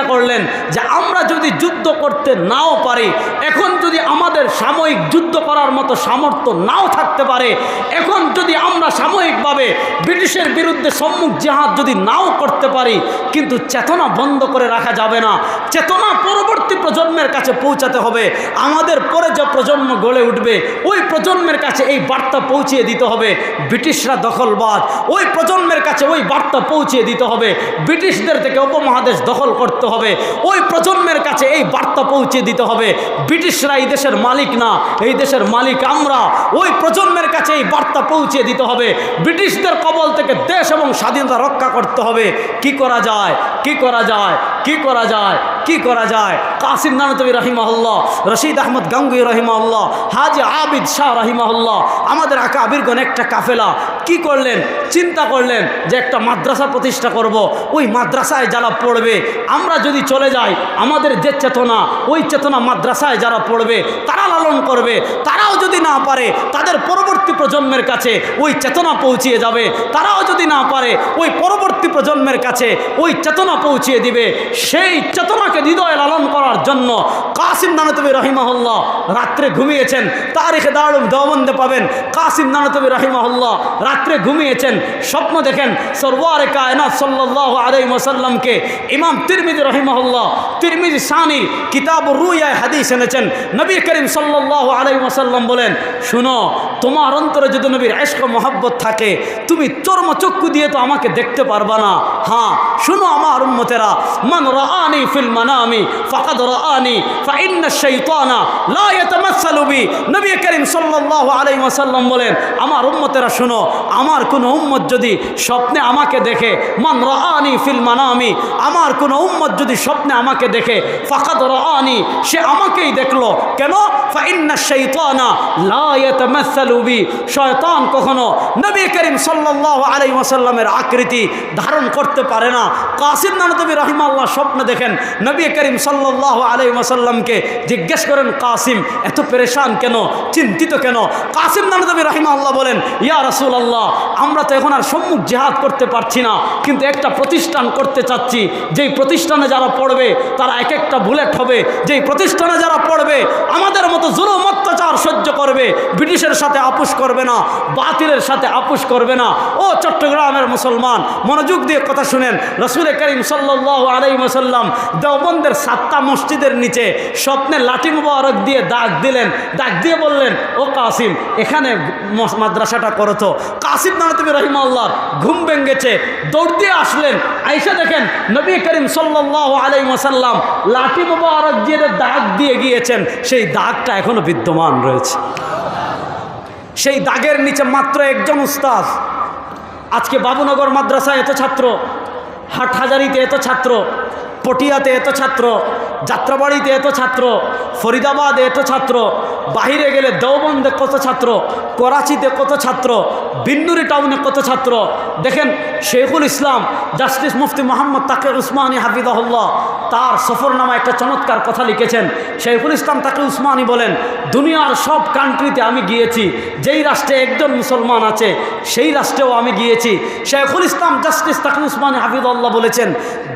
চিন্তা করলেন যে আমরা যদি যুদ্ধ করতে নাও পারি, এখন যদি আমাদের সাময়িক যুদ্ধ করার মতো সামর্থ্য নাও থাকতে পারে, এখন যদি আমরা সাময়িকভাবে ব্রিটিশের বিরুদ্ধে সম্মুখ জেহাদ যদি নাও করতে পারি, কিন্তু চেতনা বন্ধ করে রাখা যাবে না। চেতনা পরবর্তী প্রজন্মের কাছে পৌঁছাতে হবে। আমাদের পরে যে প্রজন্ম গড়ে উঠবে, ওই প্রজন্মের কাছে এই বার্তা পৌঁছিয়ে দিতে হবে। ব্রিটিশরা দখলবাদ ওই প্রজন্মের কাছে ওই বার্তা পৌঁছিয়ে দিতে হবে। ব্রিটিশদের থেকে উপমহাদেশ দখল করতে হবে। ওই প্রজন্মের কাছে এই বার্তা পৌঁছে দিতে হবে। ব্রিটিশরা এই দেশের মালিক না, এই দেশের মালিক আমরা। ওই প্রজন্মের কাছে এই বার্তা পৌঁছে দিতে হবে। ব্রিটিশদের কবল থেকে দেশ এবং স্বাধীনতা রক্ষা করতে হবে। কি করা যায়? কি করা যায়? কি করা যায়? কি করা যায়? কাসিম নানতবী রহিমাহুল্লাহ, রশিদ আহমদ গাঙ্গুই রহিমাহুল্লাহ, হাজি আবিদ শাহ রহিমাহুল্লাহ, আমাদের আকা আবিরগণ একটা কাফেলা। কি করলেন? চিন্তা করলেন যে একটা মাদ্রাসা প্রতিষ্ঠা করব। ওই মাদ্রাসায় যারা পড়বে, আমরা যদি চলে যাই, আমাদের যে চেতনা, ওই চেতনা মাদ্রাসায় যারা পড়বে, তারা লালন করবে। তারাও যদি না পারে, তাদের পরবর্তী প্রজন্মের কাছে ওই চেতনা পৌঁছিয়ে যাবে। তারাও যদি না পারে, ওই পরবর্তী প্রজন্মের কাছে ওই চেতনা পৌঁছিয়ে দিবে। সেই চেতনাকে হৃদয়ে লালন করার জন্য কাসিম নানতবী রহিমাহুল্লাহ রাত্রে ঘুমিয়েছেন, তারিখে দারুম দেওবন্দে পাবেন। কাসিম নানতবী রহিমাহুল্লাহ রাত্রে ঘুমিয়েছেন, স্বপ্ন দেখেন সরওয়ারে কায়নাত সাল্লাল্লাহু আলাইহি ওয়াসাল্লামকে ইমাম তিরমিজি রহিমাহুল্লাহ, তিরমিজি সানি কিতাব রুয়ায় হাদিস এনেছেন। নবী করিম সাল্লাল্লাহু আলাইহি ওয়াসাল্লাম বলেন, শুনো, তোমার অন্তরে যদি নবীর এশক মহব্বত থাকে, তুমি চর্মচক্ষু দিয়ে তো আমাকে দেখতে পারবা না। হ্যাঁ শুনো আমার উম্মতেরা, মান রাআনি ফিল মানামি ফাকাদ রাআনি, ফাইন্না শাইতানা লা ইয়াতামাসসালু বি। নবী করিম সাল্লাল্লাহু আলাইহি ওয়াসাল্লাম বলেন, আমার উম্মতেরা শুনো, আমার কোন উম্মত যদি স্বপ্নে আমাকে দেখে, মান রাআনি ফিল মানামি, আমার কোন উম্মত যদি স্বপ্নে আমাকে দেখে, ফাকাদ রাআনি, সে আমাকেই দেখল। কেন? ফাইন্না শাইতানা লা ইয়াতামাসসালু বি। শয়তান কখনো নবী করিম সাল্লাল্লাহু আলাইহি ওয়াসাল্লামের আকৃতি ধারণ করতে পারে না। কাসিম নানতবী রহিমাল্লাহ স্বপ্ন দেখেন নবী করিম সাল্লাহ আলাই ওয়াসাল্লামকে জিজ্ঞেস করেন, কাসিম, এত পরেশান কেন? চিন্তিত কেন? কাসিম নানদবী রহিমা আল্লাহ বলেন, ইয়া রসুল আল্লাহ আমরা তো এখন আর সম্মুখ জেহাদ করতে পারছি না, কিন্তু একটা প্রতিষ্ঠান করতে চাচ্ছি। যেই প্রতিষ্ঠানে যারা পড়বে, তারা এক একটা বুলেট হবে। যেই প্রতিষ্ঠানে যারা পড়বে, আমাদের মতো জুলুম অত্যাচার সহ্য করবে, ব্রিটিশের সাথে আপোষ করবে না, বাতিলের সাথে আপোষ করবে না। ও চট্টগ্রামের মুসলমান, মনোযোগ দিয়ে কথা শুনেন। রসুল করিম সাল্লাহ আলাই মুসাল্লাম দেওবন্দের সাতটা মসজিদের নিচে স্বপ্নে লাঠি মুবারক দিয়ে দাগ দিলেন। দাগ দিয়ে বললেন, ও কাসিম, এখানে মাদ্রাসাটা করো তো। কাসিম নানতবী রহিমাল্লাহর ঘুম ভেঙ্গেছে দৌড় দিয়ে আসলেন। আইসা দেখেন নবী করিম সাল্লাহ আলাই মুসাল্লাম লাঠি মুবারক দিয়ে দাগ দিয়ে গিয়েছেন, সেই দাগটা এখনও বিদ্যমান। রয়েছে। সেই দাগের নিচে মাত্র একজন উস্তাদ। আজকে বাবুনগর মাদ্রাসায় এত ছাত্র, হাটহাজারিতে এত ছাত্র, পটিয়াতে এত ছাত্র, যাত্রাবাড়িতে এত ছাত্র ফরিদাবাদে এত ছাত্র, বাহিরে গেলে দেওবন্দে কত ছাত্র, করাচিতে কত ছাত্র, বিন্নুরি টাউনে কত ছাত্র। দেখেন শেখুল ইসলাম, জাস্টিস মুফতি মোহাম্মদ তাকে উসমানী হাফিদাহুল্লাহ তার সফরনামা একটা চমৎকার কথা লিখেছেন। শেখুল ইসলাম তাকে উসমানী বলেন, দুনিয়ার সব কান্ট্রিতে আমি গিয়েছি, যেই রাষ্ট্রে একজন মুসলমান আছে, সেই রাষ্ট্রেও আমি গিয়েছি। শেখুল ইসলাম, জাস্টিস তাকে উসমানী হাফিদুল্লাহ বলেছেন,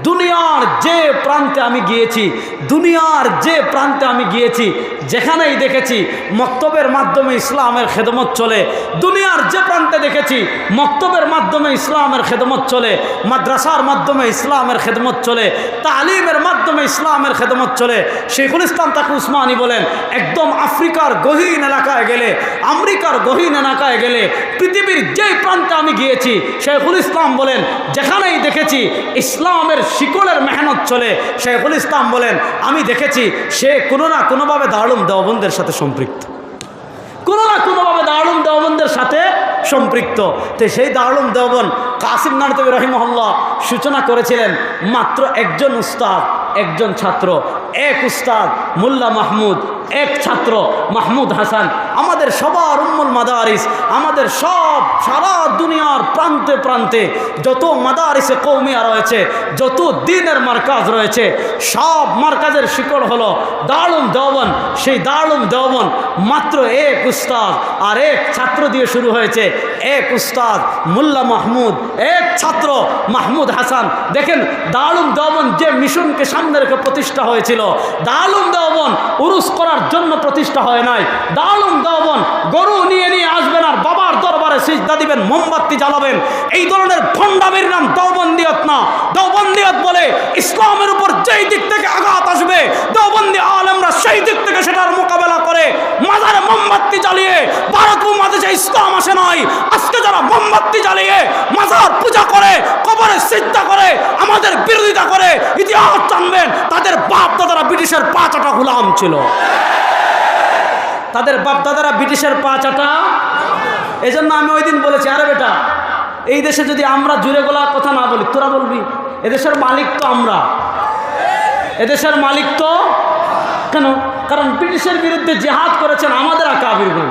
দুনিয়ার যে প্রান্তে আমি গিয়েছি, দুনিয়ার যে প্রান্তে আমি গিয়েছি, যেখানেই দেখেছি, মক্তবের মাধ্যমে ইসলামের খেদমত চলে, দুনিয়ার যে প্রান্তে দেখেছি, মক্তবের মাধ্যমে ইসলামের খেদমত চলে, মাদ্রাসার মাধ্যমে ইসলামের খেদমত চলে, তালিমের মাধ্যমে ইসলামের খেদমত চলে। শেখুল ইসলাম তাকে উসমানী বলেন, একদম আফ্রিকার গহীন এলাকায় গেলে, আমেরিকার গহীন এলাকায় গেলে, পৃথিবীর যেই প্রান্তে আমি গিয়েছি, শেখুল ইসলাম বলেন, যেখানেই দেখেছি, ইসলামের শিকলের মেহনত চলে। শেখুল ইসলাম বলেন, আমি দেখেছি, সে কোনো না কোনোভাবে দারুম দেওবন্দের সাথে সম্পৃক্ত। কোনো না কোনোভাবে দারুম দেওবন্দের সাথে সম্পৃক্ত। তো সেই দারুম দেওবন কাসিম নানতবী রহিমহল্লা সূচনা করেছিলেন মাত্র একজন উস্তাদ, একজন ছাত্র, এক উস্তাদ, মোল্লা মাহমুদ, এক ছাত্র মাহমুদ হাসান। আমাদের সবার উম্মুল মাদারিস, আমাদের সব সারা দুনিয়ার প্রান্তে প্রান্তে যত মাদারিসে কৌমিয়া রয়েছে, যত দিনের মার্কাজ রয়েছে, সব মার্কাজের শিকড় হলো দারুম দেওবন সেই দারুম দেওবন মাত্র এক উস্তাদ আর এক ছাত্র দিয়ে শুরু হয়েছে। এক উস্তাদ মোল্লা মাহমুদ, এক ছাত্র মাহমুদ হাসান। দেখেন দারুম দেওবন যে মিশনকে সামনে রেখে প্রতিষ্ঠা হয়েছিল। দারুম দেওবন উরুস করার জন্য প্রতিষ্ঠা হয় নাই। দারুম দেওবন, গরু নিয়ে নিয়ে আসবেন আর বাবার দরবারে সিজদা দিবেন, মোমবাতি জ্বালাবেন। এই ধরনের ভণ্ডামির নাম দেওবন্দিয়ত না। দেওবন্দিয়ত বলে ইসলামের উপর যেই দিক থেকে আঘাত আসবে দেওবন্দি আলেমরা সেই দিক থেকে সেটার মোকাবেলা করে। মাজারে মোমবাতি জ্বালিয়ে ভারত উপমহাদেশে ইসলাম আসে নাই। আজকে যারা মোমবাতি জ্বালিয়ে মাজার পূজা করে, কবরে সিদ্ধা করে, আমাদের বিরোধিতা করে, ইতিহাস জানবেন, তাদের বাপ দাদারা ব্রিটিশের পাঁচটা গোলাম ছিল। তাদের বাপ দাদারা ব্রিটিশের পাঁচটা এই জন্য আমি ওই দিন বলেছি, আরে বেটা, এই দেশে যদি আমরা জুড়ে গোলা কথা না বলি, তোরা বলবি, এদেশের মালিক তো আমরা। এদেশের মালিক তো কেন? কারণ ব্রিটিশের বিরুদ্ধে জেহাদ করেছেন আমাদের আকা আবির্গণ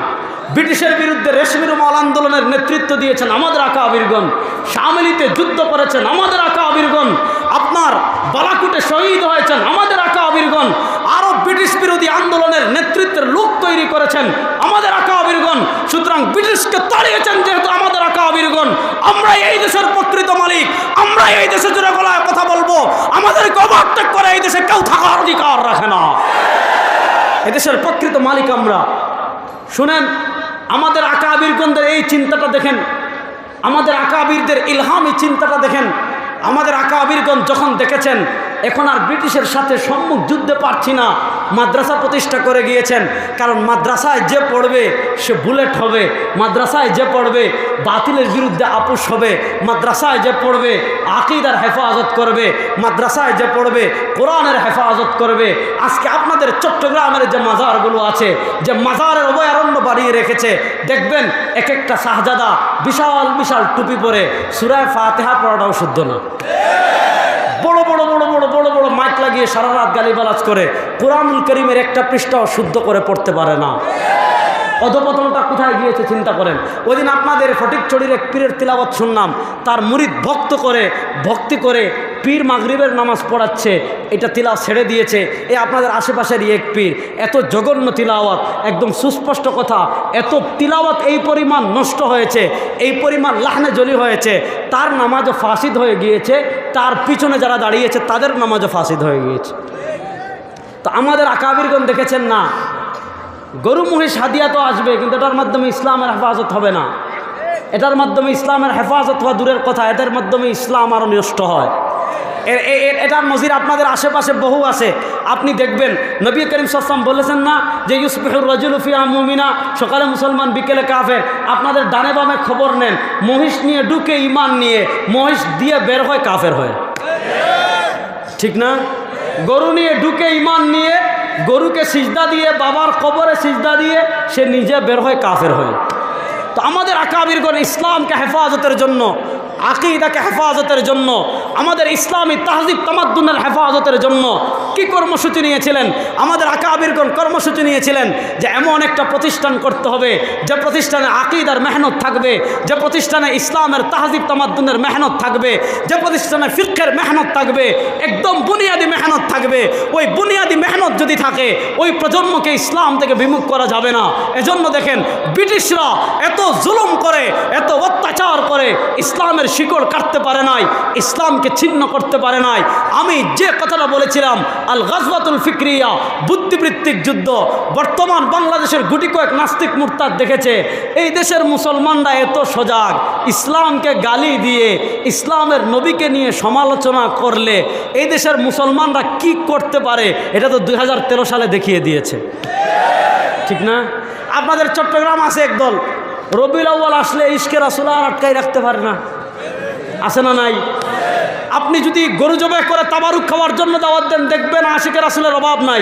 ব্রিটিশের বিরুদ্ধে রেশমি রুমাল আন্দোলনের নেতৃত্ব দিয়েছেন আমাদের আকা আবির্গণ শামিলিতে যুদ্ধ করেছেন আমাদের আকা আবির্গণ আপনার বালাকুটে শহীদ হয়েছেন আমাদের আকা আবির্গণ ব্রিটিশ বিরোধী আন্দোলনের নেতৃত্বের লোক তৈরি করেছেন আমাদের আকা আবির্গণ সুতরাং ব্রিটিশকে তাড়িয়েছেন যেহেতু আমাদের আকা আবির্গণ আমরা এই দেশের প্রকৃত মালিক। আমরা এই দেশে জুড়ে গলায় কথা বলব। আমাদেরকে ওভারটেক করে এই দেশে কেউ থাকার অধিকার রাখে না। এদেশের প্রকৃত মালিক আমরা। শুনেন, আমাদের আকাবিরগণদের এই চিন্তাটা দেখেন। আমাদের আকাবিরদের ইলহাম এই চিন্তাটা দেখেন। আমাদের আকাবিরগণ যখন দেখেছেন এখন আর ব্রিটিশের সাথে সম্মুখ যুদ্ধে পারছি না। মাদ্রাসা প্রতিষ্ঠা করে গিয়েছেন। কারণ মাদ্রাসায় যে পড়বে, সে বুলেট হবে। মাদ্রাসায় যে পড়বে, বাতিলের বিরুদ্ধে আপোষ হবে। মাদ্রাসায় যে পড়বে, আকিদার হেফাজত করবে। মাদ্রাসায় যে পড়বে, কোরআনের হেফাজত করবে। আজকে আপনাদের চট্টগ্রামের যে মাজারগুলো আছে, যে মাজারের অভয়ারণ্য বাড়িয়ে রেখেছে, দেখবেন এক একটা শাহজাদা বিশাল বিশাল টুপি পরে সুরায় ফাতেহা পড়াটাও শুদ্ধ না। বড় বড় বড় বড় লাগিয়ে সারা রাত গালিবালাজ করে কোরআনুল করিমের একটা পৃষ্ঠাও শুদ্ধ করে পড়তে পারে না। অধপতনটা কোথায় গিয়েছে চিন্তা করেন। ওই দিন আপনাদের ফটিকচড়ির এক পীরের তিলাবত শুনলাম। তার মুরিদ ভক্ত করে, ভক্তি করে পীর মাগরিবের নামাজ পড়াচ্ছে। এটা তিলাও ছেড়ে দিয়েছে। এ আপনাদের আশেপাশেরই এক পীর। এত জঘন্য তিলাওয়াত, একদম সুস্পষ্ট কথা। এত তিলাওয়াত এই পরিমাণ নষ্ট হয়েছে, এই পরিমাণ লাহনে জলি হয়েছে। তার নামাজও ফাঁসিদ হয়ে গিয়েছে। তার পিছনে যারা দাঁড়িয়েছে, তাদের নামাজও ফাঁসিদ হয়ে গিয়েছে। তো আমাদের আকাবিরগণ দেখেছেন না গরু মহিষ হাদিয়া তো আসবে, কিন্তু এটার মাধ্যমে ইসলামের হেফাজত হবে না। এটার মাধ্যমে ইসলামের হেফাজত হওয়া দূরের কথা, এটার মাধ্যমে ইসলাম আরও নষ্ট হয়। এটার নজির আপনাদের আশেপাশে বহু আছে। আপনি দেখবেন, নবী করিম সাল্লাম বলেছেন না যে ইউসফিহুর রজুলফিয়া মুমিনা সকালে মুসলমান, বিকেলে কাফের। আপনাদের ডানে বামে খবর নেন, মহিষ নিয়ে ঢুকে ইমান নিয়ে, মহিষ দিয়ে বের হয় কাফের হয়। ঠিক না? গরু নিয়ে ঢুকে ইমান নিয়ে গরুকে সিজদা দিয়ে, বাবার কবরে সিজদা দিয়ে সে নিজে বের হয় কাফের হয়ে। তো আমাদের আকাবিরগণ ইসলামকে হেফাজতের জন্য আকিদাকে হেফাজতের জন্য, আমাদের ইসলামী তাহজিব তামাদ্দুনের হেফাজতের জন্য কি কর্মসূচি নিয়েছিলেন? আমাদের আকাবিরগণ কর্মসূচি নিয়েছিলেন যে এমন একটা প্রতিষ্ঠান করতে হবে, যে প্রতিষ্ঠানে আকিদার মেহনত থাকবে, যে প্রতিষ্ঠানে ইসলামের তাহজিব তামাদ্দুনের মেহনত থাকবে, যে প্রতিষ্ঠানে ফিক্কের মেহনত থাকবে, একদম বুনিয়াদি মেহনত থাকবে। ওই বুনিয়াদি মেহনত যদি থাকে, ওই প্রজন্মকে ইসলাম থেকে বিমুখ করা যাবে না। এজন্য দেখেন, ব্রিটিশরা এত জুলুম করে, এত অত্যাচার করে, ইসলামের শিকড় কাটতে পারে নাই, ইসলামকে ছিন্ন করতে পারে নাই। আমি যে কথাটা বলেছিলাম, আল গজবাতুল ফিক্রিয়া, বুদ্ধিবৃত্তিক যুদ্ধ, বর্তমান বাংলাদেশের গুটি কয়েক নাস্তিক মুরতাদ দেখেছে, এই দেশের মুসলমানরা এত সজাগ, ইসলামকে গালি দিয়ে, ইসলামের নবীকে নিয়ে সমালোচনা করলে এই দেশের মুসলমানরা কি করতে পারে, এটা তো দু হাজার তেরো সালে দেখিয়ে দিয়েছে। ঠিক না? আপনাদের চট্টগ্রাম আছে একদল, রবিউল আসলে ইস্কের আসলে আর আটকাই রাখতে পারে না। আছে না নাই? আপনি যদি গরু জবাই করে তাবারুক খাওয়ার জন্য দাওয়াত দেন, দেখবেন আশিকের আসলের অভাব নাই।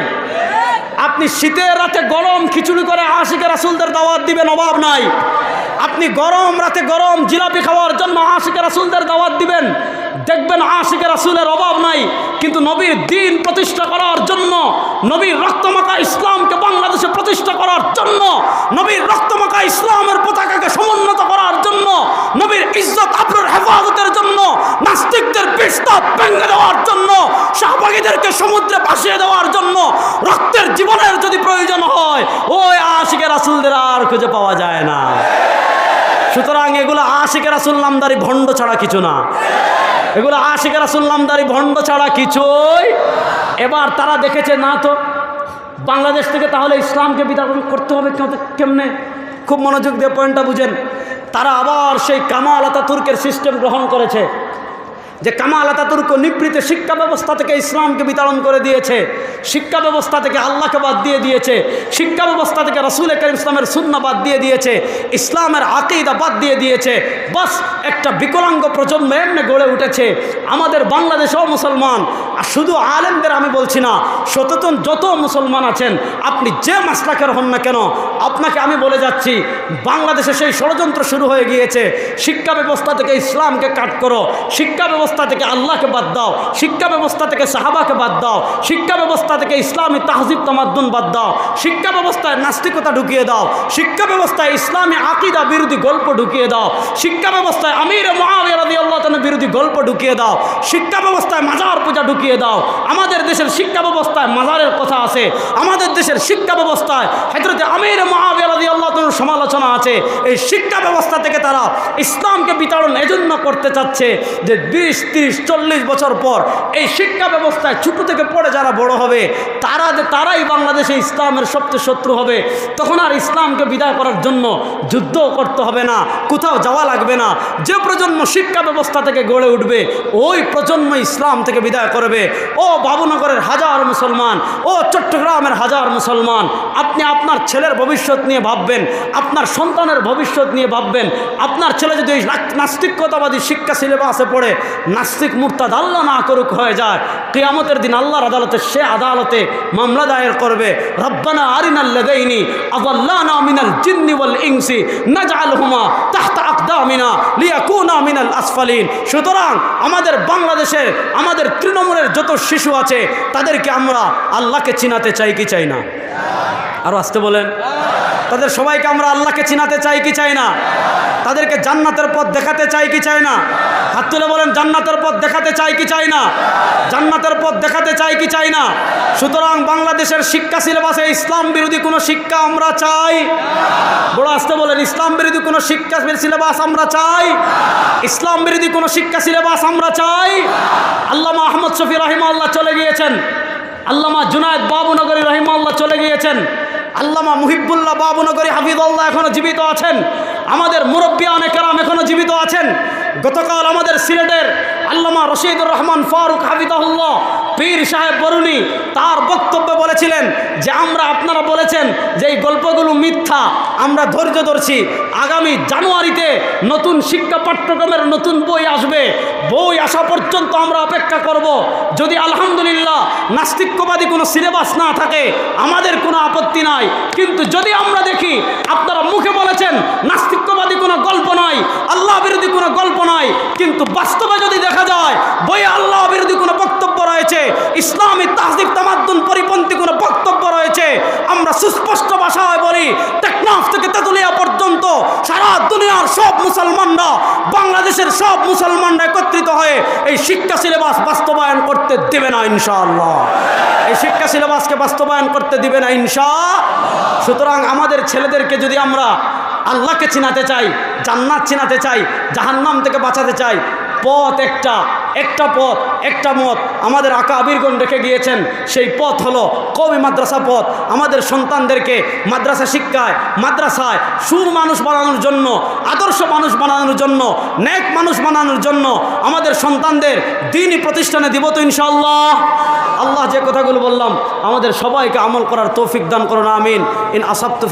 আপনি শীতের রাতে গরম খিচুড়ি করে আশিকের আসুলদের দাওয়াত দিবেন, অভাব নাই। আপনি গরম রাতে গরম জিলাপি খাওয়ার জন্য আশিকের আসুলদের দাওয়াত দিবেন দেখবেন আশিকে রাসুলের অভাব নাই, কিন্তু নবীর দিন প্রতিষ্ঠা করার জন্য, নবীর রক্তমাখা ইসলামকে বাংলাদেশে প্রতিষ্ঠা করার জন্য, নবীর রক্তমাখা ইসলামের পতাকাকে সমুন্নত করার জন্য, নবীর ইজ্জত আবরুর হেফাজতের জন্য, নাস্তিকদের বিস্তার ভেঙে দেওয়ার জন্য, শাহবাগীদেরকে সমুদ্রে ভাসিয়ে দেওয়ার জন্য, রক্তের জীবনের যদি প্রয়োজন হয়, ওই আশিকে রাসুলদের আর খুঁজে পাওয়া যায় না। সুতরাং এগুলো আশিকে রাসুল নামদারি ভণ্ড ছাড়া কিছু না। এগুলো আশিকা রাসুল্লাম নামদারি ভণ্ড ছাড়া কিছুই। এবার তারা দেখেছে, না তো, বাংলাদেশ থেকে তাহলে ইসলামকে বিতরণ করতে হবে কেমন- কেমনে? খুব মনোযোগ দিয়ে পয়েন্টটা বুঝেন। তারা আবার সেই কামাল আতাতুর্কের সিস্টেম গ্রহণ করেছে। যে কামাল আতাতুর্ক নিবৃত্ত শিক্ষা ব্যবস্থা থেকে ইসলামকে বিতরণ করে দিয়েছে। শিক্ষা ব্যবস্থা থেকে আল্লাহকে বাদ দিয়ে দিয়েছে, শিক্ষা ব্যবস্থা থেকে রসুল করিম ইসলামের সুন্না বাদ দিয়ে দিয়েছে, ইসলামের আকিদা বাদ দিয়ে দিয়েছে, বাস একটা বিকলাঙ্গ প্রজন্ম এমনি গড়ে উঠেছে। আমাদের বাংলাদেশেও মুসলমান, আর শুধু আলেমদের আমি বলছি না, সচেতন যত মুসলমান আছেন, আপনি যে মাসলাকের হন না কেন, আপনাকে আমি বলে যাচ্ছি, বাংলাদেশে সেই ষড়যন্ত্র শুরু হয়ে গিয়েছে। শিক্ষা ব্যবস্থা থেকে ইসলামকে কাট করো, শিক্ষা ব্যবস্থা থেকে আল্লাহকে বাদ দাও, শিক্ষা ব্যবস্থা থেকে সাহাবাকে বাদ দাও, শিক্ষা ব্যবস্থা থেকে ইসলামী তাহজিব তামাদ্দুন বাদ দাও। শিক্ষা ব্যবস্থায় নাস্তিকতা ঢুকিয়ে দাও। শিক্ষা ব্যবস্থায় ইসলামী আকিদা বিরোধী গল্প ঢুকিয়ে দাও। শিক্ষা ব্যবস্থায় আমির মহাবিরাদি আল্লাহ বিরোধী গল্প ঢুকিয়ে দাও। শিক্ষা ব্যবস্থায় মাজার পূজা ঢুকিয়ে দাও। আমাদের দেশের শিক্ষা ব্যবস্থায় মাজারের কথা আছে। আমাদের দেশের শিক্ষা ব্যবস্থায় হজরতে আমির মহাবিরাদি আল্লাহ সমালোচনা আছে। এই শিক্ষা ব্যবস্থা থেকে তারা ইসলামকে বিতরণ এজন্য করতে চাচ্ছে যে বিশ, তিরিশ, চল্লিশ বছর পর এই শিক্ষা ব্যবস্থায় ছোটো থেকে পড়ে যারা বড় হবে তারা তারাই বাংলাদেশে ইসলামের সবচেয়ে শত্রু হবে, তখন আর ইসলামকে বিদায় করার জন্য যুদ্ধ করতে হবে না, কোথাও যাওয়া লাগবে না। যে প্রজন্ম শিক্ষা ব্যবস্থা থেকে গড়ে উঠবে, ওই প্রজন্ম ইসলাম থেকে বিদায় করবে। ও বাবুনগরের হাজার মুসলমান, ও চট্টগ্রামের হাজার মুসলমান, আপনি আপনার ছেলের ভবিষ্যৎ নিয়ে ভাববেন, আপনার সন্তানের ভবিষ্যৎ নিয়ে ভাববেন, আপনার ছেলে যদি নাস্তিকতাবাদী শিক্ষা সিলেবাসে পড়ে, নাস্তিক মুরতাদ আল্লাহ না করুক হয়ে যায়, কেয়ামতের দিন আল্লাহর আদালতে সে আদালতে মামলা দায়ের করবে। রব্বানা আরিনাল্লাদাইনি আদাল্লানা মিনাল জিন্নি ওয়াল ইনসি, নাজআলহুমা তাহতা আকদামিনা লিয়াকুনা মিনাল আসফালিন। সুতরাং আমাদের বাংলাদেশের, আমাদের তৃণমূলের যত শিশু আছে, তাদেরকে আমরা আল্লাহকে চিনাতে চাই কি চাই না? আরও আসতে বলেন। তাদের সবাইকে আমরা আল্লাহকে চিনাতে চাই কি চাই না? তাদেরকে জান্নাতের পথ দেখাতে চাই কি চাই না? হাত তুলে বলেন, জান্নাতের পথ দেখাতে চাই কি চাই না? জান্নাতের পথ দেখাতে চাই কি চাই না? সুতরাং বাংলাদেশের শিক্ষা সিলেবাসে ইসলাম বিরোধী কোনো শিক্ষা আমরা চাই? বড় আসতে বলেন, ইসলাম বিরোধী কোনো শিক্ষা সিলেবাস আমরা চাই? ইসলাম বিরোধী কোনো শিক্ষা সিলেবাস আমরা চাই? আল্লামা আহমদ শফি রাহিমা আল্লাহ চলে গিয়েছেন। আল্লামা জুনায়দ বাবুনগরী রহিমাল্লাহ চলে গিয়েছেন। আল্লামা মুহিবুল্লাহ বাবুনগরী হাফিদুল্লাহ এখনও জীবিত আছেন। আমাদের মুরব্বী অনেকেরাম এখনও জীবিত আছেন। গতকাল আমাদের সিলেটের আল্লামা রশিদুর রহমান ফারুক হাবিদাহুল্লাহ পীর সাহেব বরুণী, তার যে আমরা আপনারা বলেছেন যে এই গল্পগুলো মিথ্যা, আমরা ধৈর্য ধরছি। আগামী জানুয়ারিতে নতুন শিক্ষা পাঠ্যক্রমের নতুন বই আসবে। বই আসা পর্যন্ত আমরা অপেক্ষা করব। যদি আলহামদুলিল্লাহ নাস্তিক্যবাদী কোনো সিলেবাস না থাকে, আমাদের কোনো আপত্তি নাই। কিন্তু যদি আমরা দেখি, আপনারা মুখে বলেছেন নাস্তিক্যবাদী কোনো গল্প নাই, আল্লাহ বিরোধী কোনো গল্প নাই, কিন্তু বাস্তবে যদি দেখা যায় বই আল্লাহ বিরোধী কোনো বক্তব্য রয়েছে, ইসলামী তাহজিব তামাদ্দুন পরিপন্থী কোনো বক্তব্য রয়েছে আমরা সুস্পষ্ট ভাষায় বলি, টেকনাফ থেকে তেতুলিয়া পর্যন্ত সারা দুনিয়ার সব মুসলমানরা, বাংলাদেশের সব মুসলমানরা একত্রিত হয়ে এই শিক্ষা সিলেবাস বাস্তবায়ন করতে দেবে না, ইনশাআল্লাহ। এই শিক্ষা সিলেবাসকে বাস্তবায়ন করতে দিবে না, ইনশা। সুতরাং আমাদের ছেলেদেরকে যদি আমরা আল্লাহকে চিনাতে চাই, জান্নাত চিনাতে চাই, জাহান্নাম থেকে বাঁচাতে চাই, পথ একটা একটা পথ, একটা মত। আমাদের আকা আবিরগণ রেখে গিয়েছেন। সেই পথ হলো কবি মাদ্রাসা পথ। আমাদের সন্তানদেরকে মাদ্রাসা শিক্ষায়, মাদ্রাসায় সুর মানুষ বানানোর জন্য, আদর্শ মানুষ বানানোর জন্য নেক মানুষ বানানোর জন্য আমাদের সন্তানদের দিনই প্রতিষ্ঠানে দিব তো ইনশাআল্লাহ। আল্লাহ যে কথাগুলো বললাম, আমাদের সবাইকে আমল করার তৌফিক দান করুন, আমিন। ইন আসাপ্তু